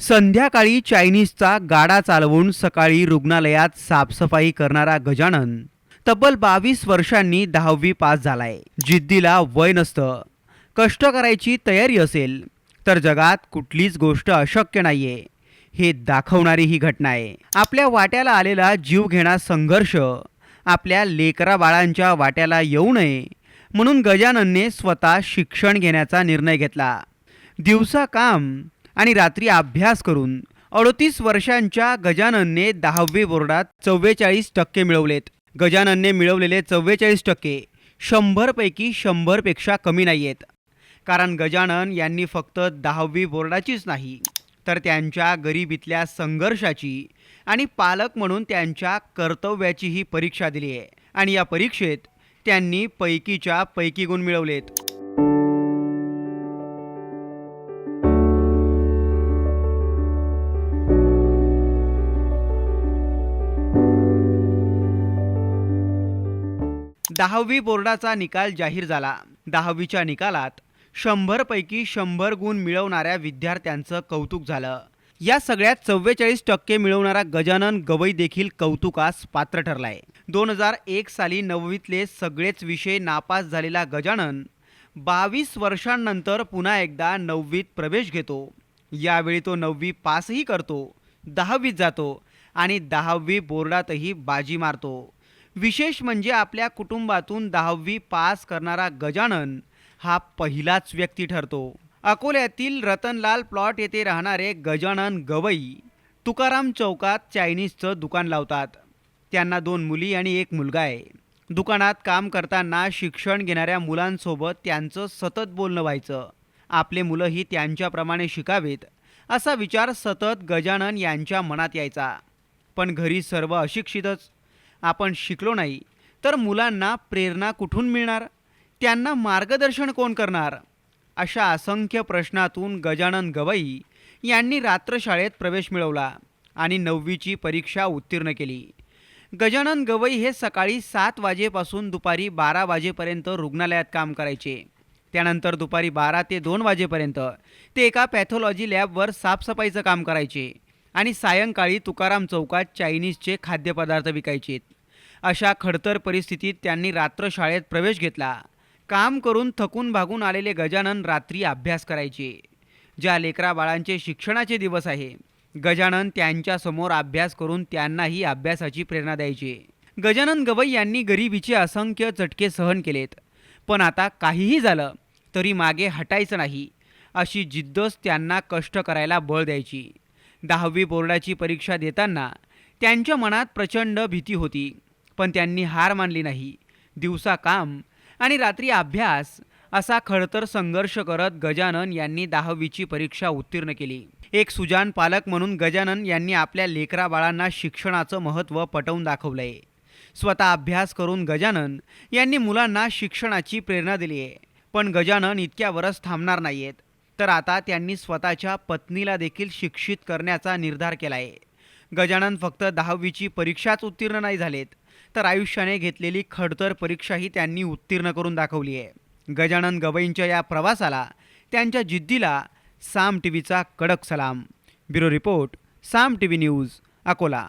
संध्याकाळी चायनीजचा गाडा चालवून सकाळी रुग्णालयात साफसफाई करणारा गजानन तब्बल बावीस वर्षांनी दहावी पास झालाय. जिद्दीला वय नसतं. कष्ट करायची तयारी असेल तर जगात कुठलीच गोष्ट अशक्य नाहीये. हे दाखवणारी ही घटना आहे. आपल्या वाट्याला आलेला जीव घेणा संघर्ष आपल्या लेकरा बाळांच्या वाट्याला येऊ नये म्हणून गजाननने स्वतः शिक्षण घेण्याचा निर्णय घेतला. दिवसा काम आणि रात्री अभ्यास करून अडोतीस वर्षांच्या गजाननने दहावी बोर्डात चव्वेचाळीस टक्के मिळवलेत. गजाननने मिळवलेले चव्वेचाळीस टक्के शंभरपैकी शंभरपेक्षा कमी नाही आहेत कारण गजानन यांनी फक्त दहावी बोर्डाचीच नाही तर त्यांच्या गरिबीतल्या संघर्षाची आणि पालक म्हणून त्यांच्या कर्तव्याचीही परीक्षा दिली आहे आणि या परीक्षेत त्यांनी पैकीच्या पैकी गुण मिळवलेत. दहावी बोर्डाचा निकाल जाहीर झाला. दहावीच्या निकालात शंभरपैकी शंभर गुण मिळवणाऱ्या विद्यार्थ्यांचं कौतुक झालं. या सगळ्यात चव्वेचाळीस टक्के मिळवणारा गजानन गवई देखील कौतुकास पात्र ठरलाय. दोन हजार एक साली नववीतले सगळेच विषय नापास झालेला गजानन बावीस वर्षांनंतर पुन्हा एकदा नववीत प्रवेश घेतो. यावेळी तो नववी पासही करतो दहावीत जातो आणि दहावी बोर्डातही बाजी मारतो. विशेष म्हणजे आपल्या कुटुंबातून दहावी पास करणारा गजानन हा पहिलाच व्यक्ती ठरतो. अकोल्यातील रतनलाल प्लॉट येथे राहणारे गजानन गवई तुकाराम चौकात चायनीजचं दुकान लावतात. त्यांना दोन मुली आणि एक मुलगा आहे. दुकानात काम करताना शिक्षण घेणाऱ्या मुलांसोबत त्यांचं सतत बोलणं व्हायचं. आपले मुलंही त्यांच्याप्रमाणे शिकावेत असा विचार सतत गजानन यांच्या मनात यायचा. पण घरी सर्व अशिक्षितच आपण शिकलो नाही तर मुलांना प्रेरणा कुठून मिळणार? त्यांना मार्गदर्शन कोण करणार? अशा असंख्य प्रश्नातून गजानन गवई यांनी रात्रशाळेत प्रवेश मिळवला आणि नववीची परीक्षा उत्तीर्ण केली. गजानन गवई हे सकाळी सात वाजेपासून दुपारी बारा वाजेपर्यंत रुग्णालयात काम करायचे. त्यानंतर दुपारी बारा ते दोन वाजेपर्यंत ते एका पॅथॉलॉजी लॅबवर साफसफाईचं काम करायचे. आणि सायंकाळी तुकाराम चौकात चायनीजचे खाद्यपदार्थ विकायचे. अशा खडतर परिस्थितीत त्यांनी रात्र शाळेत प्रवेश घेतला. काम करून थकून भागून आलेले गजानन रात्री अभ्यास करायचे. ज्या लेकरा बाळांचे शिक्षणाचे दिवस आहे गजानन त्यांच्यासमोर अभ्यास करून त्यांनाही अभ्यासाची प्रेरणा द्यायचे. गजानन गवई यांनी गरिबीचे असंख्य चटके सहन केलेत. पण आता काहीही झालं तरी मागे हटायचं नाही अशी जिद्दच त्यांना कष्ट करायला बळ द्यायची. दहावी बोर्डाची परीक्षा देताना त्यांच्या मनात प्रचंड भीती होती. पण त्यांनी हार मानली नाही. दिवसा काम आणि रात्री अभ्यास असा खडतर संघर्ष करत गजानन यांनी दहावीची परीक्षा उत्तीर्ण केली. एक सुजान पालक म्हणून गजानन यांनी आपल्या लेकरा बाळांना शिक्षणाचं महत्त्व पटवून दाखवलंय. स्वतः अभ्यास करून गजानन यांनी मुलांना शिक्षणाची प्रेरणा दिली आहे पण गजानन इतक्यावरच थांबणार नाहीयेत. तर आता त्यांनी स्वतःच्या पत्नीला देखील शिक्षित करण्याचा निर्धार केला आहे गजानन फक्त दहावीची परीक्षाच उत्तीर्ण नाही झालेत तर आयुष्याने घेतलेली खडतर परीक्षाही त्यांनी उत्तीर्ण करून दाखवली आहे. गजानन गवईंच्या या प्रवासाला त्यांच्या जिद्दीला साम टी व्हीचा कडक सलाम. Bureau report Saam T V news Akola.